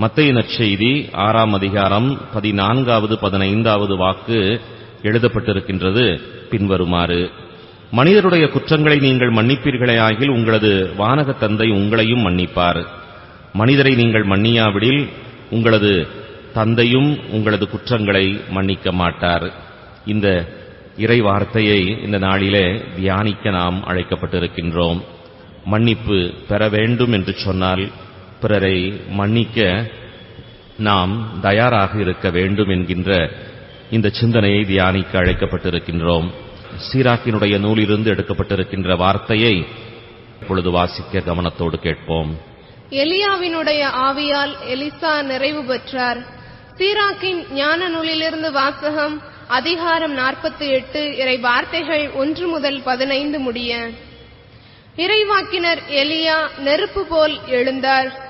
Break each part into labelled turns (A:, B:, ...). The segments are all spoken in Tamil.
A: மத்திய நற்செய்தி ஆறாம் அதிகாரம் பதினான்காவது பதினைந்தாவது வாக்கு எழுதப்பட்டிருக்கின்றது. பின்வருமாறு மனிதருடைய குற்றங்களை நீங்கள் மன்னிப்பீர்களே ஆகில் உங்களது வானக தந்தை உங்களையும் மன்னிப்பார். மனிதரை நீங்கள் மன்னியாவிடில் உங்களது தந்தையும் உங்களது குற்றங்களை மன்னிக்க மாட்டார். இந்த இறை வார்த்தையை இந்த நாளிலே தியானிக்க நாம் அழைக்கப்பட்டிருக்கின்றோம். மன்னிப்பு பெற வேண்டும் என்று சொன்னால் பிறரை மன்னிக்க நாம் தயாராக இருக்க வேண்டும் என்கின்ற இந்த சிந்தனையை தியானிக்க அழைக்கப்பட்டிருக்கின்றோம். சீராக்கினுடைய நூலிலிருந்து எடுக்கப்பட்டிருக்கின்ற வார்த்தையை இப்பொழுது வாசிக்க கவனத்தோடு கேட்போம்.
B: எலியாவினுடைய ஆவியால் எலிசா நிறைவு பெற்றார். சீராக்கின் ஞான நூலிலிருந்து வாசகம் அதிகாரம் நாற்பத்தி எட்டு இறை வார்த்தைகள் ஒன்று முதல் பதினைந்து முடிய. இறைவாக்கினர் எலியா நெருப்பு போல் எழுந்தார்.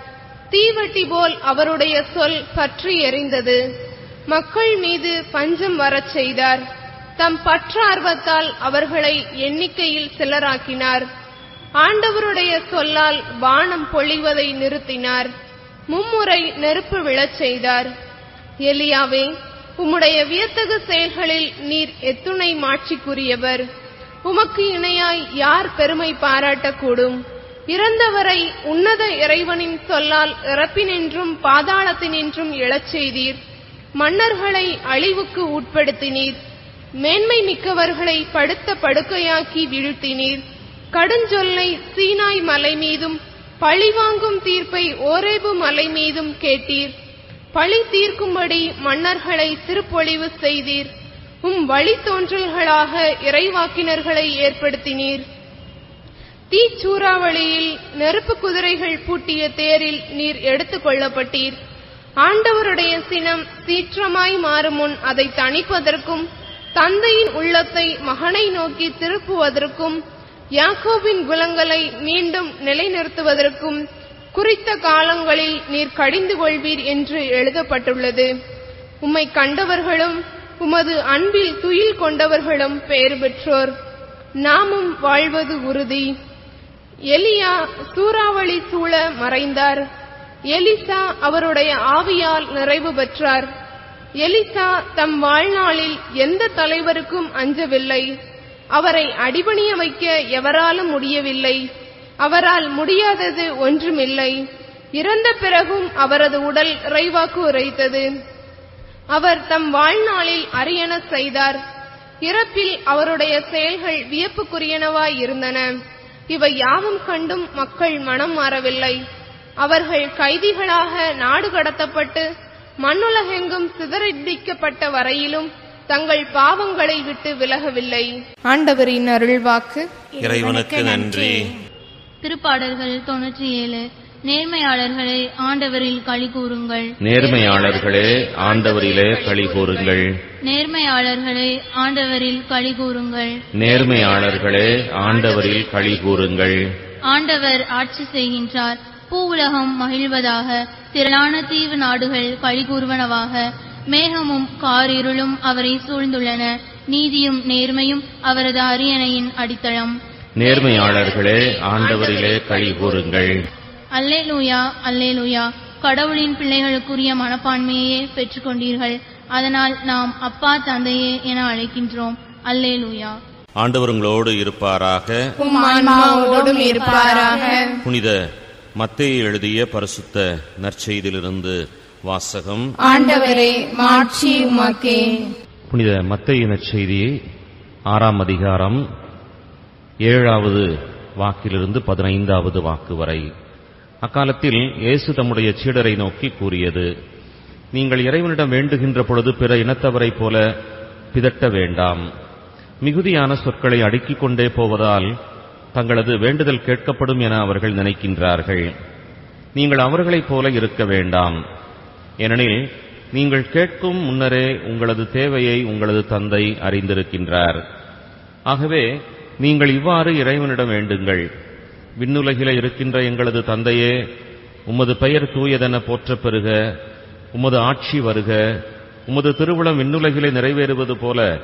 B: தீவட்டி போல் அவருடைய சொல் பற்றி எறிந்தது மக்கள் மீது பஞ்சம் வரச் செய்தார். தம் பற்றார்வத்தால் அவர்களை எண்ணிக்கையில் சிலராக்கினார். ஆண்டவருடைய சொல்லால் வானம் பொழிவதை நிறுத்தினார். மும்முறை நெருப்பு விழச் செய்தார். எலியாவே உம்முடைய வியத்தகு செயல்களில் நீர் எத்துணை மாட்சிக்குரியவர். உமக்கு இணையாய் யார் பெருமை பாராட்டக்கூடும்? இறந்தவரை உன்னத இறைவனின் சொல்லால் இறப்பினின்றும் பாதாளத்தினின்றும் எழச் செய்தீர். மன்னர்களை அழிவுக்கு உட்படுத்தினீர். மேன்மை மிக்கவர்களை படுத்த படுக்கையாக்கி வீழ்த்தினீர். கடுஞ்சொல்லை சீனாய் மலை மீதும் பழிவாங்கும் தீர்ப்பை ஓரேபு மலை மீதும் கேட்டீர். பழி தீர்க்கும்படி மன்னர்களை திருப்பொழிவு செய்தீர். உம் வழித்தோன்றல்களாக இறைவாக்கினர்களை ஏற்படுத்தினீர். தீச்சூறாவளியில் நெருப்பு குதிரைகள் பூட்டிய தேரில் நீர் எடுத்துக் கொள்ளப்பட்டீர். ஆண்டவருடைய சினம் சீற்றமாய் மாறும் முன் அதை தணிப்பதற்கும் தந்தையின் உள்ளத்தை மகனை நோக்கி திருப்புவதற்கும் யாக்கோபின் குலங்களை மீண்டும் நிலைநிறுத்துவதற்கும் குறித்த காலங்களில் நீர் கடிந்து கொள்வீர் என்று எழுதப்பட்டுள்ளது. உம்மை கண்டவர்களும் உமது அன்பில் துயில் கொண்டவர்களும் பெயர் பெற்றோர். நாமும் வாழ்வது உறுதி. எலியா சூறாவளி சூழ மறைந்தார். எலிசா அவருடைய ஆவியால் நிறைவு பெற்றார். எலிசா தம் வாழ்நாளில் எந்த தலைவருக்கும் அஞ்சவில்லை. அவரை அடிபணிய வைக்க எவராலும் முடியவில்லை. அவரால் முடியாதது ஒன்றுமில்லை. இறந்த பிறகும் அவரது உடல் இறைவாக்கு உரைத்தது. அவர் தம் வாழ்நாளில் அரியண செய்தார். இறப்பில் அவருடைய செயல்கள் வியப்புக்குரியனவாய் இருந்தன. இவை யாவும் கண்டும் மக்கள் மனம் மாறவில்லை. அவர்கள் கைதிகளாக நாடு கடத்தப்பட்டு மண்ணுலகெங்கும் சிதறடிக்கப்பட்ட வரையிலும் தங்கள் பாவங்களை விட்டு விலகவில்லை. ஆண்டவரின் அருள்வாக்கு.
A: இறைவனுக்கு நன்றி.
C: திருப்பாடல்கள் தொன்னூற்றி ஏழு. நேர்மையாளர்களே ஆண்டவரில் களி கூறுங்கள்.
A: நேர்மையாளர்களே ஆண்டவரிலே களி கூறுங்கள்.
C: நேர்மையாளர்களே ஆண்டவரில் களி கூறுங்கள்.
A: நேர்மையாளர்களே ஆண்டவரில் களி கூறுங்கள்.
C: ஆண்டவர் ஆட்சி செய்கின்றார். பூவுலகம் மகிழ்வதாக திரளான தீவு நாடுகள் களி கூறுவனவாக மேகமும் காரிருளும் அவரை சூழ்ந்துள்ளன. நீதியும் நேர்மையும் அவரது அரியணையின் அடித்தளம்.
A: நேர்மையாளர்களே ஆண்டவரிலே களி கூறுங்கள்.
C: அல்லேலூயா அல்லேலூயா. கடவுளின் பிள்ளைகளுக்குரிய மனப்பான்மையே பெற்றுக்கொண்டீர்கள். அதனால் நாம் அப்பா தந்தையே என அழைக்கின்றோம். அல்லேலூயா.
A: ஆண்டவர் உங்களோடு இருப்பாராக.
B: ஆன்மாவோடும் இருப்பாராக.
A: புனித மத்தேயு எழுதிய பரிசுத்த நற்செய்தியிலிருந்து வாசகம்.
B: ஆண்டவரே மாட்சி உமக்கே.
A: புனித மத்தேயு நற்செய்தி ஆறாம் அதிகாரம் ஏழாவது வாக்கிலிருந்து பதினைந்தாவது வாக்கு வரை அக்காலத்தில் இயேசு தம்முடைய சீடரை நோக்கி கூறியது நீங்கள் இறைவனிடம் வேண்டுகின்ற பொழுது பிற இனத்தவரைப் போல பிதட்ட வேண்டாம். மிகுதியான சொற்களை அடுக்கிக் கொண்டே போவதால் தங்களது வேண்டுதல் கேட்கப்படும் என அவர்கள் நினைக்கின்றார்கள். நீங்கள் அவர்களைப் போல இருக்க வேண்டாம். ஏனெனில் நீங்கள் கேட்கும் முன்னரே உங்களது தேவையை உங்களது தந்தை அறிந்திருக்கின்றார். ஆகவே நீங்கள் இவ்வாறு இறைவனிடம் வேண்டுங்கள். விண்ணுலகில இருக்கின்ற எங்களது தந்தையே உமது பெயர் தூயதென போற்றப் பெறுக உமது ஆட்சி வருக உமது திருவுளம் விண்ணுலகிலே நிறைவேறுவது போல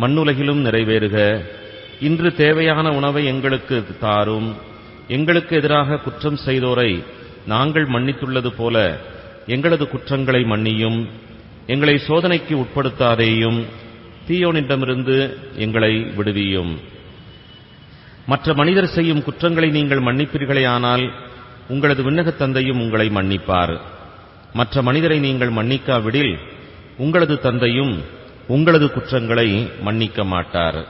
A: மண்ணுலகிலும் நிறைவேறுக. இன்று தேவையான உணவை எங்களுக்கு தாரும். எங்களுக்கு எதிராக குற்றம் செய்தோரை நாங்கள் மன்னித்துள்ளது போல எங்களது குற்றங்களை மன்னியும். எங்களை சோதனைக்கு உட்படுத்தாதேயும் தீயோனிடமிருந்து எங்களை விடுவியும். மற்ற மனிதர் செய்யும் குற்றங்களை நீங்கள் மன்னிப்பீர்களேயானால் உங்களது விண்ணகத் தந்தையும் உங்களை மன்னிப்பார். மற்ற மனிதரை நீங்கள் மன்னிக்காவிடில் உங்களது தந்தையும் உங்களது குற்றங்களை மன்னிக்க மாட்டார்.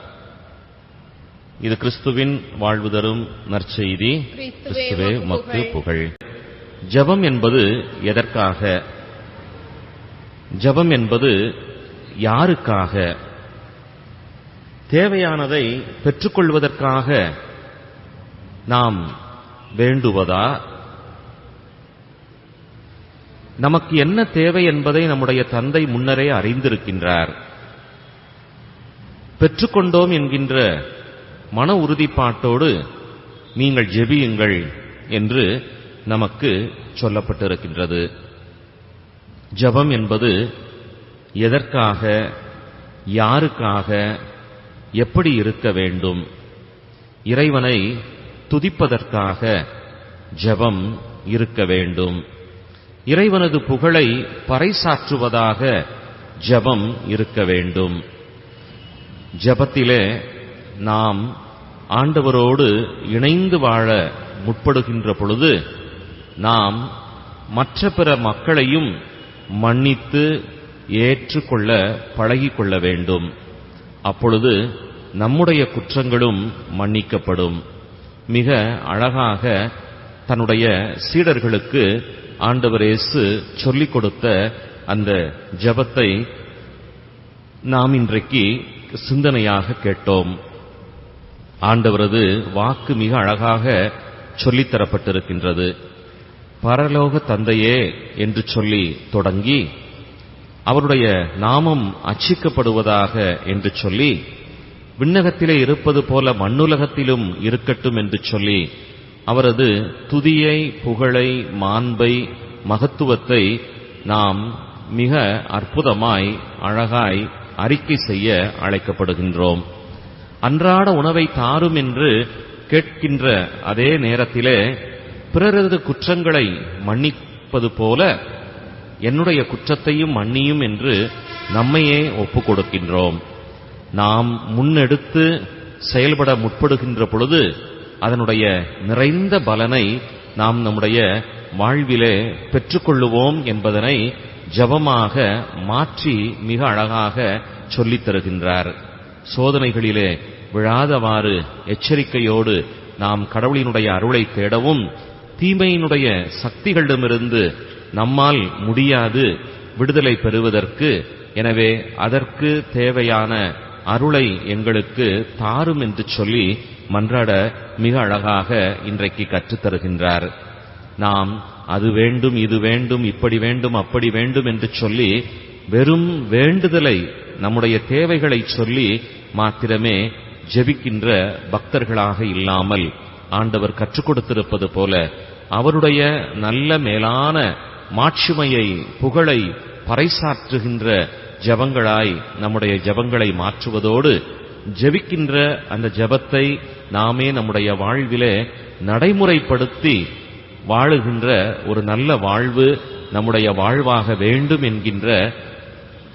A: இது கிறிஸ்துவின் வாழ்வு தரும் நற்செய்தி.
B: கிறிஸ்துவே
A: மக்கு. புகழ். ஜெபம் என்பது எதற்காக? ஜெபம் என்பது யாருக்காக? தேவையானதை பெற்றுக்கொள்வதற்காக நாம் வேண்டுவதா? நமக்கு என்ன தேவை என்பதை நம்முடைய தந்தை முன்னரே அறிந்திருக்கின்றார். பெற்றுக்கொண்டோம் என்கின்ற மன உறுதிப்பாட்டோடு நீங்கள் ஜெபியுங்கள் என்று நமக்கு சொல்லப்பட்டிருக்கின்றது. ஜெபம் என்பது எதற்காக யாருக்காக எப்படி இருக்க வேண்டும்? இறைவனை துதிப்பதற்காக ஜெபம் இருக்க வேண்டும். இறைவனது புகழை பறைசாற்றுவதாக ஜெபம் இருக்க வேண்டும். ஜெபத்திலே நாம் ஆண்டவரோடு இணைந்து வாழ முற்படுகின்ற பொழுது நாம் மற்ற பிற மக்களையும் மன்னித்து ஏற்றுக்கொள்ள பழகிக்கொள்ள வேண்டும். அப்பொழுது நம்முடைய குற்றங்களும் மன்னிக்கப்படும். மிக அழகாக தன்னுடைய சீடர்களுக்கு ஆண்டவர் இயேசு சொல்லிக் கொடுத்த அந்த ஜெபத்தை நாம் இன்றைக்கு சிந்தனையாக கேட்டோம். ஆண்டவரது வாக்கு மிக அழகாக சொல்லித் தரப்பட்டிருக்கின்றது. பரலோக தந்தையே என்று சொல்லி தொடங்கி அவருடைய நாமம் அச்சிக்கப்படுவதாக என்று சொல்லி விண்ணகத்திலே இருப்பது போல மண்ணுலகத்திலும் இருக்கட்டும் என்று சொல்லி அவரது துதியை புகழை மாண்பை மகத்துவத்தை நாம் மிக அற்புதமாய் அழகாய் அறிக்கை செய்ய அழைக்கப்படுகின்றோம். அன்றாட உணவை தாரும் என்று கேட்கின்ற அதே நேரத்திலே பிறரது குற்றங்களை மன்னிப்பது போல என்னுடைய குற்றத்தையும் மன்னியும் என்று நம்மையே ஒப்புக் கொடுக்கின்றோம் நாம் முன்னெடுத்து செயல்பட முற்படுகின்ற பொழுது அதனுடைய நிறைந்த பலனை நாம் நம்முடைய வாழ்விலே பெற்றுக்கொள்ளுவோம் என்பதனை ஜபமாக மாற்றி மிக அழகாக சொல்லித் தருகின்றார். சோதனைகளிலே விழாதவாறு எச்சரிக்கையோடு நாம் கடவுளினுடைய அருளை தேடவும் தீமையினுடைய சக்திகளிடமிருந்து நம்மால் முடியாது விடுதலை பெறுவதற்கு எனவே அதற்கு தேவையான அருளை எங்களுக்கு தாரும் என்று சொல்லி மன்றாட மிக அழகாக இன்றைக்கு கற்றுத் தருகின்றார். நாம் அது வேண்டும் இது வேண்டும் இப்படி வேண்டும் அப்படி வேண்டும் என்று சொல்லி வெறும் வேண்டுதலை நம்முடைய தேவைகளை சொல்லி மாத்திரமே ஜெபிக்கின்ற பக்தர்களாக இல்லாமல் ஆண்டவர் கற்றுக் கொடுத்திருப்பது போல அவருடைய நல்ல மேலான மாட்சிமையை புகழை பறைசாற்றுகின்ற ஜபங்களாய் நம்முடைய ஜபங்களை மாற்றுவதோடு ஜெபிக்கின்ற அந்த ஜபத்தை நாமே நம்முடைய வாழ்விலே நடைமுறைப்படுத்தி வாழுகின்ற ஒரு நல்ல வாழ்வு நம்முடைய வாழ்வாக வேண்டும் என்கின்ற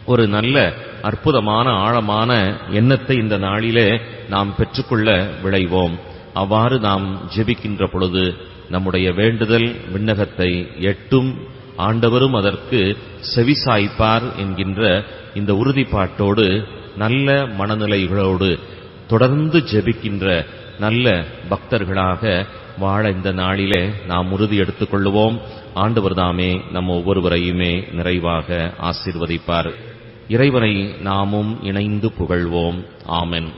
A: ஒரு நல்ல அற்புதமான ஆழமான எண்ணத்தை இந்த நாளிலே நாம் பெற்றுக்கொள்ள விளைவோம் அவ்வாறு நாம் ஜெபிக்கின்ற பொழுது நம்முடைய வேண்டுதல் விண்ணகத்தை எட்டும். ஆண்டவரும் அதற்கு செவிசாய்ப்பார் என்கின்ற இந்த உறுதிப்பாட்டோடு நல்ல மனநிலைகளோடு தொடர்ந்து ஜெபிக்கின்ற நல்ல பக்தர்களாக வாழ இந்த நாளிலே நாம் உறுதி எடுத்துக் கொள்ளுவோம் ஆண்டவர் தாமே நம் ஒவ்வொருவரையுமே நிறைவாக ஆசிர்வதிப்பார். இறைவனை நாமும் இணைந்து புகழ்வோம். ஆமென்.